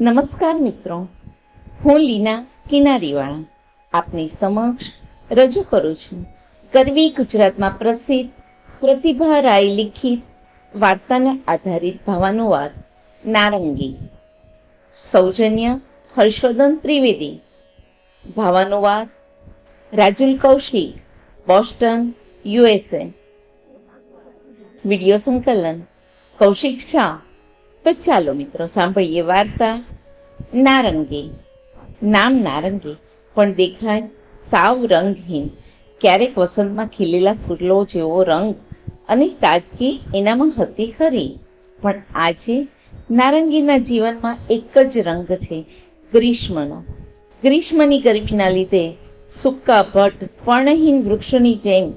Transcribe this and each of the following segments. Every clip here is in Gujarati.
નમસ્કાર મિત્રો. હું લીના કિનારીવાળા. આપની સમક્ષ રજૂ કરું છું. કરવી ગુજરાતમાં પ્રસિદ્ધ પ્રતિભા રાય લિખિત, વાર્તાને આધારિત ભાવાનુવાદ, નારંગી. સૌજન્ય હર્ષવર્ધન ત્રિવેદી. ભાવાનુવાદ, Rajul Kaushik, Boston, USA. Video સંકલન, કૌશિક શાહ. તો ચાલો મિત્રો, સાંભળીએ વાર્તા. નારંગી. નામ નારંગી. પણ દેખાય સાવ રંગહીન. ક્યારેક વસંતમાં ખીલેલા ફૂલો જેવો રંગ અને તાજગી એનામાં હતી ખરી. પણ આજે નારંગીના જીવનમાં એક જ રંગ છે, ગ્રીષ્મનો. ગ્રીષ્મની ગરમીના લીધે સુક્કા ભટ્ટ, પર્ણહીન વૃક્ષોની જેમ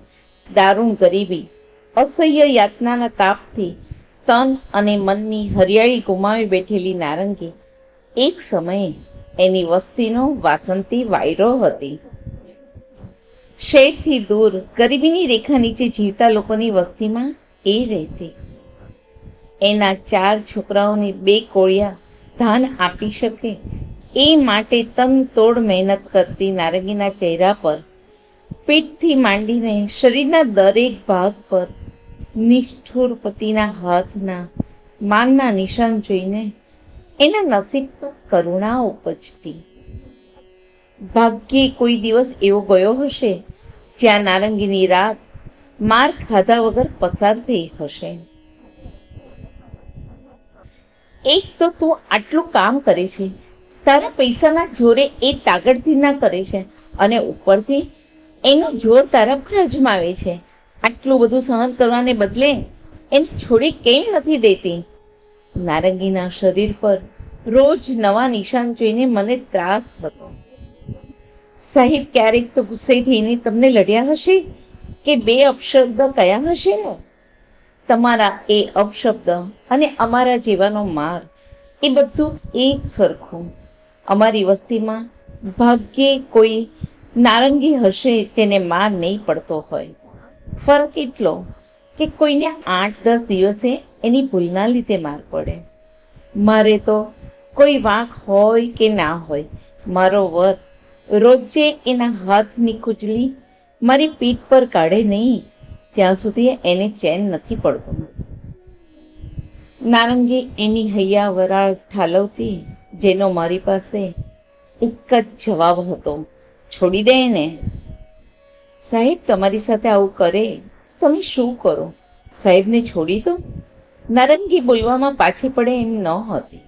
દારૂણ ગરીબી, અસહ્ય યાતનાના તાપથી તન અને મનની હરિયાળી ગુમાવી બેઠેલી નારંગી એક સમયે એની વસ્તીનો વાસંતી વાયરો હતી. શહેરથી દૂર ગરીબીની રેખા નીચે જીવતા લોકોની વસ્તીમાં એ રહેતી. એના ચાર છોકરાઓને બે કોળિયા ધાન આપી શકે એ માટે તન તોડ મહેનત કરતી નારંગીના ચહેરા પર, પીઠથી માંડીને શરીરના દરેક ભાગ પર નિષ્ઠુર પતિના હાથના, માનના નિશાન જોઈને એના નસીબ કરુણા ઉપજતી. ભાગ્યે કોઈ દિવસ એવો ગયો હશે, જ્યાં નારંગીની રાત માર ખાધા વગર પસાર થઈ હશે. એક તો તું આટલું કામ કરે છે, તારા પૈસાના જોરે એ તાગડથી ના કરે છે, અને ઉપરથી એનું જોર તારા પર અજમાવે છે. આટલું બધું સહન કરવાને બદલે એને છોડી કેમ નથી દેતી. નારંગીના શરીર પર રોજ નવા નિશાન જોઈને મને ત્રાસ થતો સાહેબ, ક્યારેક તો ગુસ્સે થઈને તમને લડ્યા હશે કે બે અપશબ્દ કયા હશે ને? તમારા એ અપશબ્દ અને અમારા જેવાનો માર, એ બધું એક સરખું. અમારી વસ્તીમાં ભાગ્યે કોઈ નારંગી હશે, તેને માર નહીં પડતો હોય. ફરક એટલો કે કોઈને આઠ, દસ દિવસે એની ભૂલના લીધે માર પડે. મારે તો કોઈ વાંક હોય કે ના હોય, મારો વર રોજે એના હાથની ખુજલી મારી પીઠ પર કાઢે નહીં, ત્યાં સુધી એને ચેન નથી પડતું. નારંગી એની હૈયા વરાળ ઠાલવતી, જેનો મારી પાસે એક જ જવાબ હતો, છોડી દે એને. સાહેબ, તમારી સાથે આવું કરે તમે શું કરો? સાહેબને છોડી દો? નારંગી બોલવામાં પાછી પડે એમ ન હતી.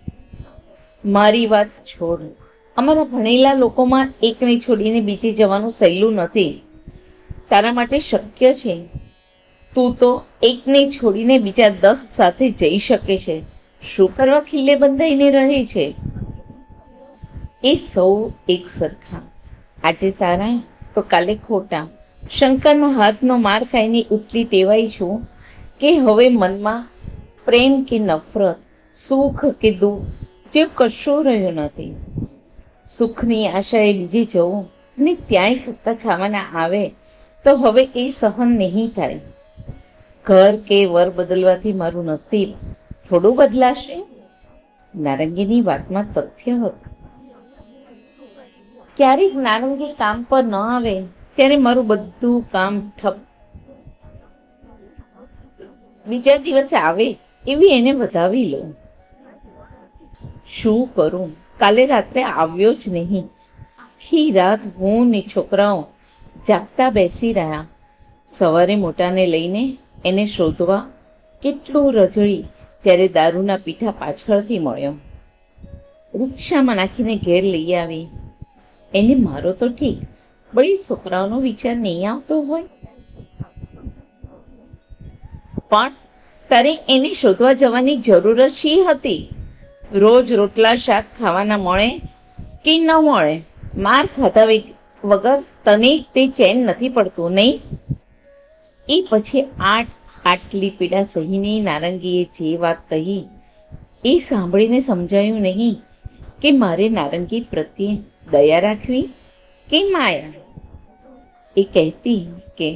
મારી વાત છોડ. અમારા ભણેલા લોકોમાં એકને છોડીને બીજે જવાનું સહેલું નથી. તારા માટે શક્ય છે. તું તો એકને છોડીને બીજા દસ સાથે જઈ શકે છે. શું કરવા ખીલ્લે બંધાઈને રહે છે? એ સૌ એક સરખા. આજે સારા તો કાલે ખોટા. શંકરના હાથનો માર ખાઈને ઉતરી ટેવાઈ છું કે હવે મનમાં પ્રેમ કે નફરત, સુખ કે દુઃખ, જે કશું રહ્યો નથી. સુખની આશાએ બીજે જવું અને ત્યાંય સત્તા ખાવાના આવે તો હવે એ સહન નહીં થાય. ઘર કે વર બદલવાથી મારું નસીબ થોડું બદલાશે. નારંગીની વાતમાં તથ્ય હતું. ક્યારેક નારંગી કામ પર ન આવે ત્યારે મારું બધું કામ ઠપ. બીજા દિવસે આવે એવી એને વધાવી લો શું કરું? કાલે રાત્રે આવ્યો જ નહીં. આખી રાત હું ને છોકરાઓ જાગતા બેસી રહ્યા. સવારે મોટાને લઈને એને શોધવા કેટલું રજળી ત્યારે દારૂના પીઠા પાછળથી મળ્યો. રિક્ષામાં નાખીને ઘેર લઈ આવી. એને મારો તો ઠીક. બળી છોકરાઓનો વિચાર નહીં આવતો હોય. પણ તારે એને શોધવા જવાની જરૂર શી હતી? રોજ રોટલા શાક ખાવાના મળે કે ન મળે? માર ખાતા વગર તને તે ચેન નથી પડતું, નહીં? એ પછી આઠ આટલી પીડા સહીને નારંગીએ જે વાત કહી, એ સાંભળીને સમજાયું નહીં કે મારે નારંગી પ્રત્યે દયા રાખવી કે માયા? એ કહેતી કે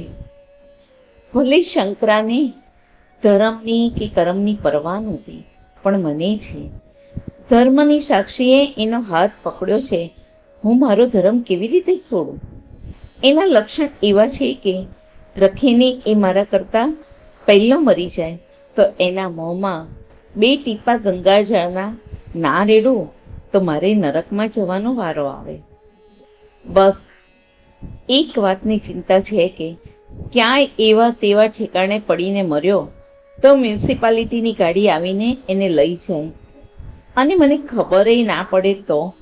ભલે શંકરાને ધર્મની કે કર્મની પરવા નહોતી, પણ મને છે. ધર્મની સાક્ષીએ એનો હાથ પકડ્યો છે, હું મારો ધર્મ કેવી રીતે છોડું? એના લક્ષણ એવા છે કે રખીને એ મારા કરતા પહેલો મરી જાય, તો એના મોંમાં બે ટીપા ગંગાજળના ના રેડું, તો મારે નરકમાં જવાનો વારો આવે. બસ એક વાતની ચિંતા છે કે ક્યાંય એવા તેવા ઠેકાણે પડીને મર્યો તો મ્યુનિસિપાલિટીની ગાડી આવીને એને લઈ જાય. અને મને ખબર ના પડે તો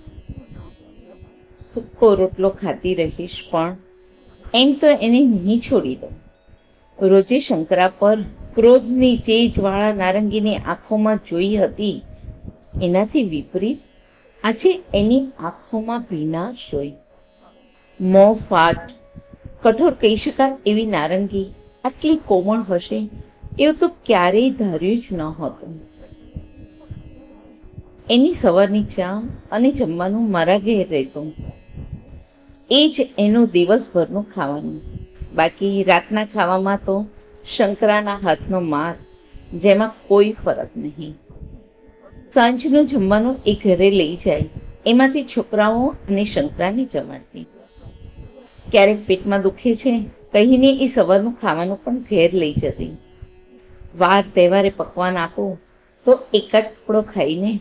સૂકો રોટલો ખાતી રહીશ, પણ એમ તો એને નહીં છોડી દઉં. રોજે શંકરા પર ક્રોધની તેજવાળા નારંગીની આંખોમાં જોઈ હતી. એનાથી વિપરીત આજે એની આંખોમાં ભીના જોઈ. મોં ફાટ. કઠોર કહી શકાય એવી નારંગી. આટલી કોમળ હશે એવું તો ક્યારેય ધાર્યું જ ન હતું. એની સવારની ચા અને જમવાનું મારા ઘેર રહેતું. એ જ એનું દિવસભરનું ખાવાનું. બાકી રાતના ખાવામાં તો શંકરાના હાથનો માર, જેમાં કોઈ ફરક નહીં. સાંજનું જમવાનું એ ઘરે લઈ જાય. એમાંથી છોકરાઓ અને શંકરાને જમાડતી. ક્યારેક પેટમાં દુખે છે, કહીને એ સવારનું ખાવાનું પણ ઘેર લઈ જતી. વાર તહેવારે પકવાન આપો, તો એકાદ ટુકડો ખાઈને.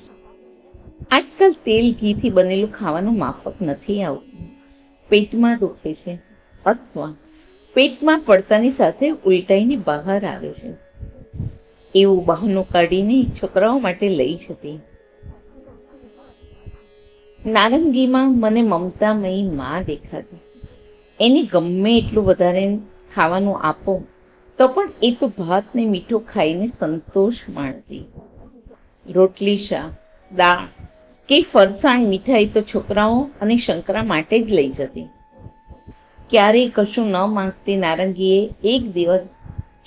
આજકાલ તેલ ઘીથી બનેલું ખાવાનું માફક નથી આવતું. પેટમાં દુખે છે, અથવા પેટમાં પડતાની સાથે ઉલટાઈને બહાર આવે છે. એવું બહાનું કાઢીને છોકરાઓ માટે લઈ જતી. નારંગીમાં મને મમતામયી માં દેખાતી. એને ગમે એટલું વધારે ખાવાનું આપો, તો પણ એ તો ભાત ને મીઠું ખાઈને સંતોષ માણતી રોટલી, શાક, દાળ કે ફરસાણ મીઠાઈ તો છોકરાઓ અને શંકરા માટે જ લઈ જતી. ક્યારેય કશું ન માંગતી નારંગીએ એક દિવસ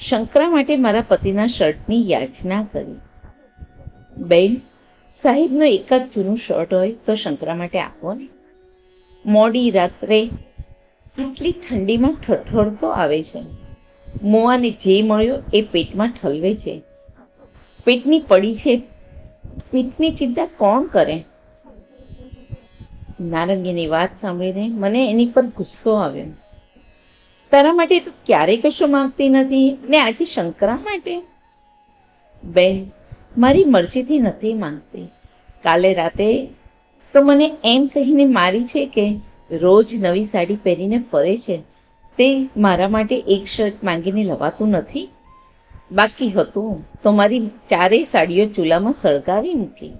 શંકરા માટે મારા પતિના શર્ટની યાચના કરી. બેન, સાહેબનો એકાદ જૂનું શર્ટ હોય તો શંકરા માટે આપો ને. મોડી રાત્રે આટલી ઠંડીમાં ઠળતો આવે છે. મોઆને જે મળ્યો એ પેટમાં ઠલવે છે. પેટની પડી છે. પેટની ચિંતા કોણ કરે? નારંગીની વાત સાંભળીને મને એની પર ગુસ્સો આવ્યો. તારા માટે તું ક્યારેય કશું માંગતી નથી. ને આજે શંકરા માટે? બેન, મારી મરજીથી નથી માંગતી. કાલે રાતે તો મને એમ કહીને મારી છે કે રોજ નવી સાડી પહેરીને ફરે છે, તે મારા માટે એક શર્ટ માંગીને લવાતું નથી. બાકી હતું તો મારી ચારેય સાડીઓ ચૂલામાં સળગાવી મૂકી.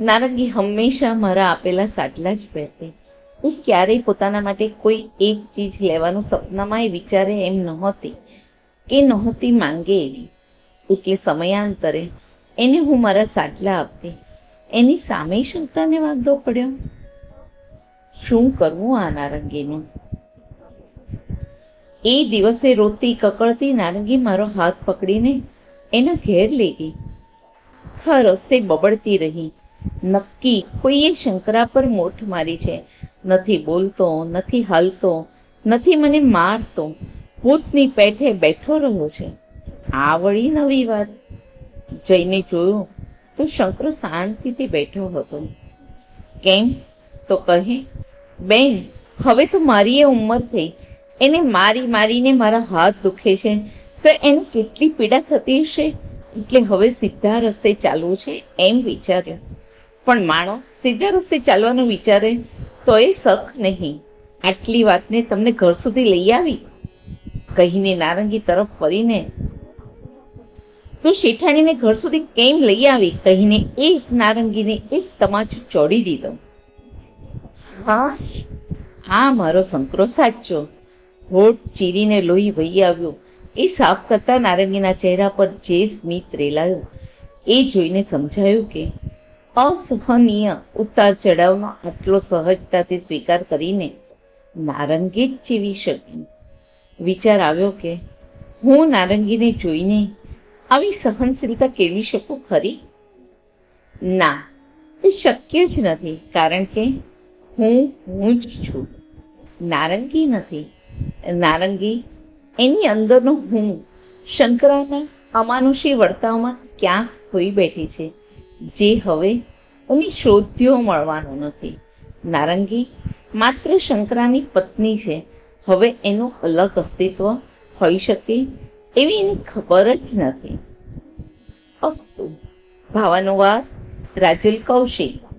નારંગી હંમેશા મારા આપેલા સાટલા જ પહેરતી. હું ક્યારેય પોતાના માટે કોઈ એક ચીજ લેવાનું સપનામાં એ વિચારે એમ નહોતી કે નહોતી માંગે એવી. એટલે સમયાંતરે એને હું મારા સાટલા આપતી. એની સામે શંકાને વાંધો પડ્યો. શું કરવું આ નારંગીનું એ દિવસે રોતી કકળતી નારંગી મારો હાથ પકડીને એના ઘેર લઈ ગઈ. હા રસ્તે બબડતી રહી. નક્કી કોઈએ શંકરા પર મોઠ મારી છે. નથી બોલતો, નથી હાલતો, નથી મને મારતો. ભૂતની પેઠે બેઠો રહ્યો છે. આ વળી નવી વાત. જઈને જોયું તો શંકર શાંતિથી બેઠો હતો. કેમ? તો કહે બેન, હવે તો મારી એ ઉંમર થઈ. એને મારી મારીને મારા હાથ દુખે છે. તો એને કેટલી પીડા થતી હશે? એટલે હવે સીધા રસ્તે ચાલવું છે એમ વિચાર્યું. પણ માણો, સીધા રસ્તે ચાલવાનું વિચારે તો એ સખ નહીં. આટલી વાતને તમને ઘર સુધી લઈ આવી? કહીને નારંગી તરફ ફરીને, તું શેઠાણીને ઘર સુધી કેમ લઈ આવી? કહીને એ નારંગીને એક તમાચો ચોડી દીધો. હા હા, મારો સંકરો સાચો. હોઠ ચીરીને લોહી વહી આવ્યો. એ સાફ કરતા નારંગીના ચહેરા પર જે સ્મિત રેલાયો. એ જોઈને સમજાયું કે અસહનીય ઉતાર ચઢાવનો આટલો સહજતાથી સ્વીકાર કરીને નારંગી જ જીવી શકી. વિચાર આવ્યો કે હું નારંગીને જોઈને આવી સહનશીલતા કેળવી શકું ખરી? ના, એ શક્ય જ નથી, કારણ કે હું હું જ છું. નારંગી નથી. નારંગી એની અંદરનો હું. શંકરાના અમાનુષી વર્તાવમાં ક્યાંક ખોઈ બેઠી છે? જે હવે એને શોધ્યો મળવાનો નથી. નારંગી માત્ર શંકરાની પત્ની છે. હવે એનું અલગ અસ્તિત્વ હોઈ શકે એવી એની ખબર જ નથી. ભાવાનુવાદ રાજુલ કૌશિક.